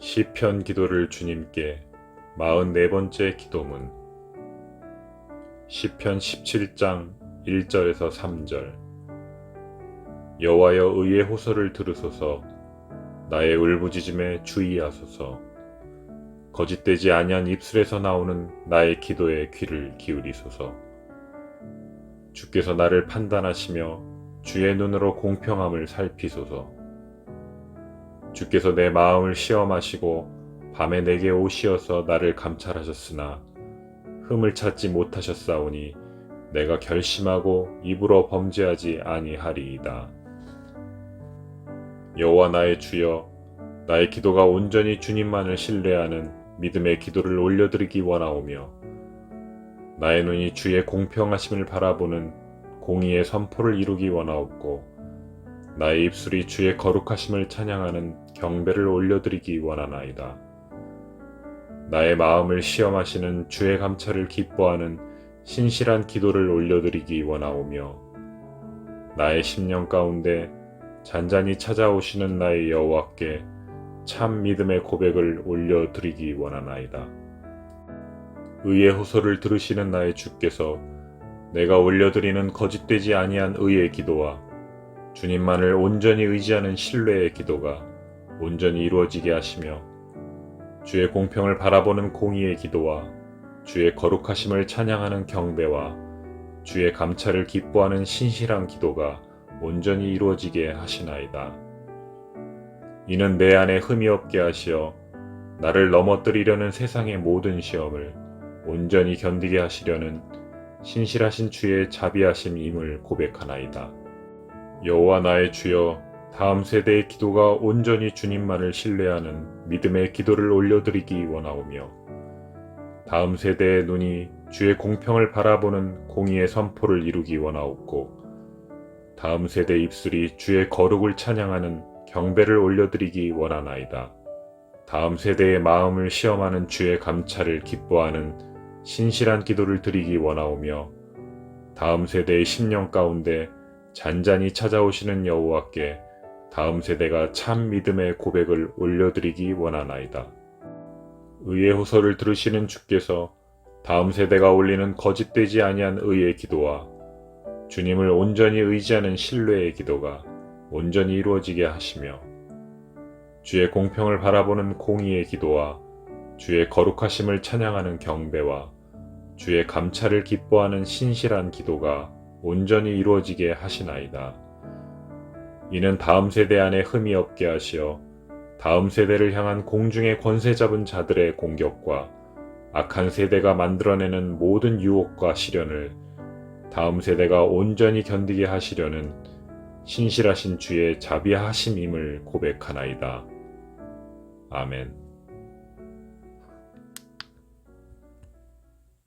시편 기도를 주님께 44번째 기도문. 시편 17장 1절에서 3절. 여호와여 의의 호소를 들으소서. 나의 울부짖음에 주의하소서. 거짓되지 아니한 입술에서 나오는 나의 기도에 귀를 기울이소서. 주께서 나를 판단하시며 주의 눈으로 공평함을 살피소서 주께서 내 마음을 시험하시고 밤에 내게 오시어서 나를 감찰하셨으나 흠을 찾지 못하셨사오니 내가 결심하고 입으로 범죄하지 아니하리이다. 여호와 나의 주여 나의 기도가 온전히 주님만을 신뢰하는 믿음의 기도를 올려드리기 원하오며 나의 눈이 주의 공평하심을 바라보는 공의의 선포를 이루기 원하옵고 나의 입술이 주의 거룩하심을 찬양하는 경배를 올려드리기 원하나이다. 나의 마음을 시험하시는 주의 감찰을 기뻐하는 신실한 기도를 올려드리기 원하오며 나의 심령 가운데 잔잔히 찾아오시는 나의 여호와께 참 믿음의 고백을 올려드리기 원하나이다. 의의 호소를 들으시는 나의 주께서 내가 올려드리는 거짓되지 아니한 의의 기도와 주님만을 온전히 의지하는 신뢰의 기도가 온전히 이루어지게 하시며 주의 공평을 바라보는 공의의 기도와 주의 거룩하심을 찬양하는 경배와 주의 감찰을 기뻐하는 신실한 기도가 온전히 이루어지게 하시나이다. 이는 내 안에 흠이 없게 하시어 나를 넘어뜨리려는 세상의 모든 시험을 온전히 견디게 하시려는 신실하신 주의 자비하심임을 고백하나이다. 여호와 나의 주여 다음 세대의 기도가 온전히 주님만을 신뢰하는 믿음의 기도를 올려드리기 원하오며 다음 세대의 눈이 주의 공평을 바라보는 공의의 선포를 이루기 원하옵고 다음 세대 입술이 주의 거룩을 찬양하는 경배를 올려드리기 원하나이다. 다음 세대의 마음을 시험하는 주의 감찰을 기뻐하는 신실한 기도를 드리기 원하오며 다음 세대의 심령 가운데 잔잔히 찾아오시는 여호와께 다음 세대가 참 믿음의 고백을 올려드리기 원하나이다. 의의 호소를 들으시는 주께서 다음 세대가 올리는 거짓되지 아니한 의의 기도와 주님을 온전히 의지하는 신뢰의 기도가 온전히 이루어지게 하시며 주의 공평을 바라보는 공의의 기도와 주의 거룩하심을 찬양하는 경배와 주의 감찰을 기뻐하는 신실한 기도가 온전히 이루어지게 하시나이다. 이는 다음 세대 안에 흠이 없게 하시어 다음 세대를 향한 공중의 권세 잡은 자들의 공격과 악한 세대가 만들어내는 모든 유혹과 시련을 다음 세대가 온전히 견디게 하시려는 신실하신 주의 자비하심임을 고백하나이다. 아멘.